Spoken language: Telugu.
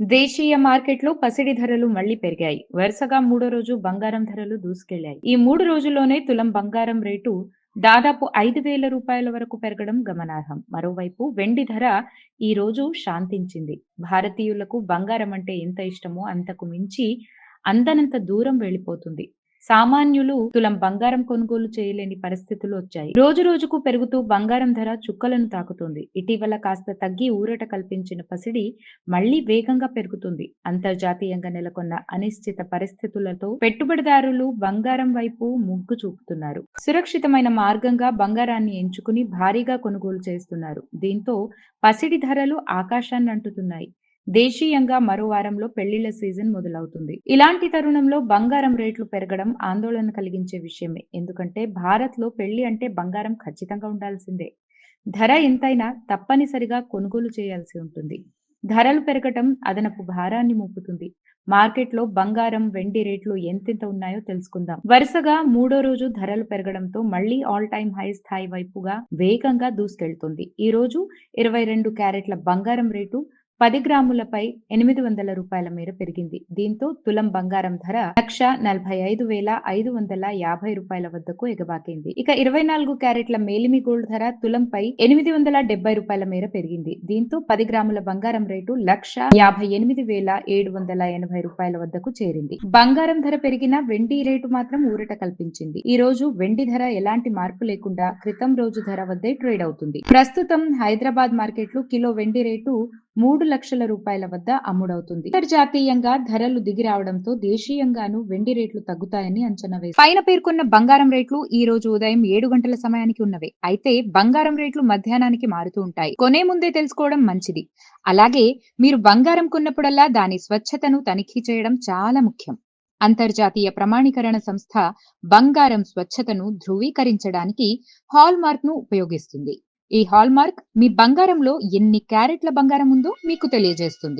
దేశీయ మార్కెట్లో పసిడి ధరలు మళ్ళీ పెరిగాయి. వరుసగా మూడో రోజు బంగారం ధరలు దూసుకెళ్ళాయి. ఈ మూడు రోజుల్లోనే తులం బంగారం రేటు దాదాపు ఐదు వేల రూపాయల వరకు పెరగడం గమనార్హం. మరోవైపు వెండి ధర ఈ రోజు శాంతించింది. భారతీయులకు బంగారం అంటే ఎంత ఇష్టమో అంతకు మించి అందనంత దూరం వెళ్ళిపోతుంది. సామాన్యులు తులం బంగారం కొనుగోలు చేయలేని పరిస్థితులు వచ్చాయి. రోజు రోజుకు పెరుగుతూ బంగారం ధర చుక్కలను తాకుతుంది. ఇటీవల కాస్త తగ్గి ఊరట కల్పించిన పసిడి మళ్ళీ వేగంగా పెరుగుతుంది. అంతర్జాతీయంగా నెలకొన్న అనిశ్చిత పరిస్థితులతో పెట్టుబడిదారులు బంగారం వైపు మొగ్గు చూపుతున్నారు. సురక్షితమైన మార్గంగా బంగారాన్ని ఎంచుకుని భారీగా కొనుగోలు చేస్తున్నారు. దీంతో పసిడి ధరలు ఆకాశాన్ని అంటుతున్నాయి దేశీయంగా మరో వారంలో పెళ్ళిళ్ళ సీజన్ మొదలవుతుంది. ఇలాంటి తరుణంలో బంగారం రేట్లు పెరగడం ఆందోళన కలిగించే విషయమే. ఎందుకంటే భారత్లో పెళ్ళి అంటే బంగారం ఖచ్చితంగా ఉండాల్సిందే. ధర ఎంతైనా తప్పనిసరిగా కొనుగోలు చేయాల్సి ఉంటుంది. ధరలు పెరగటం అదనపు భారాన్ని మోపుతుంది. మార్కెట్లో బంగారం వెండి రేట్లు ఎంతెంత ఉన్నాయో తెలుసుకుందాం. వరుసగా మూడో రోజు ధరలు పెరగడంతో మళ్ళీ ఆల్ టైమ్ హై స్థాయి వైపుగా వేగంగా దూసుకెళ్తుంది. ఈ రోజు ఇరవై రెండు క్యారెట్ల బంగారం రేటు పది గ్రాములపై ఎనిమిది వందల రూపాయల మేర పెరిగింది. దీంతో తులం బంగారం ధర లక్ష నలభై ఐదు వేల ఐదు వందల యాభై రూపాయల వద్దకు ఎగబాకింది. ఇక ఇరవై నాలుగు క్యారెట్ల మేలిమి గోల్డ్ ధర తులంపై ఎనిమిది వందల డెబ్బై రూపాయల మేర పెరిగింది. దీంతో పది గ్రాముల బంగారం రేటు లక్ష యాభై ఎనిమిది వేల ఏడు వందల ఎనభై రూపాయల వద్దకు చేరింది. బంగారం ధర పెరిగిన వెండి రేటు మాత్రం ఊరట కల్పించింది. ఈ రోజు వెండి ధర ఎలాంటి మార్పు లేకుండా క్రితం రోజు ధర వద్దే ట్రేడ్ అవుతుంది. ప్రస్తుతం హైదరాబాద్ మార్కెట్లు కిలో వెండి రేటు మూడు లక్షల రూపాయల వద్ద అమ్ముడవుతుంది. అంతర్జాతీయంగా ధరలు దిగి రావడంతో దేశీయంగాను వెండి రేట్లు తగ్గుతాయని అంచనా వేసి పైన పేర్కొన్న బంగారం రేట్లు ఈ రోజు ఉదయం ఏడు గంటల సమయానికి ఉన్నవే. అయితే బంగారం రేట్లు మధ్యాహ్నానికి మారుతూ ఉంటాయి. కొనే ముందే తెలుసుకోవడం మంచిది. అలాగే మీరు బంగారం కొన్నప్పుడల్లా దాని స్వచ్ఛతను తనిఖీ చేయడం చాలా ముఖ్యం. అంతర్జాతీయ ప్రమాణీకరణ సంస్థ బంగారం స్వచ్ఛతను ధృవీకరించడానికి హాల్ మార్క్ను ఉపయోగిస్తుంది. ఈ హాల్ మార్క్ మీ బంగారంలో ఎన్ని క్యారెట్ల బంగారం ఉందో మీకు తెలియజేస్తుంది.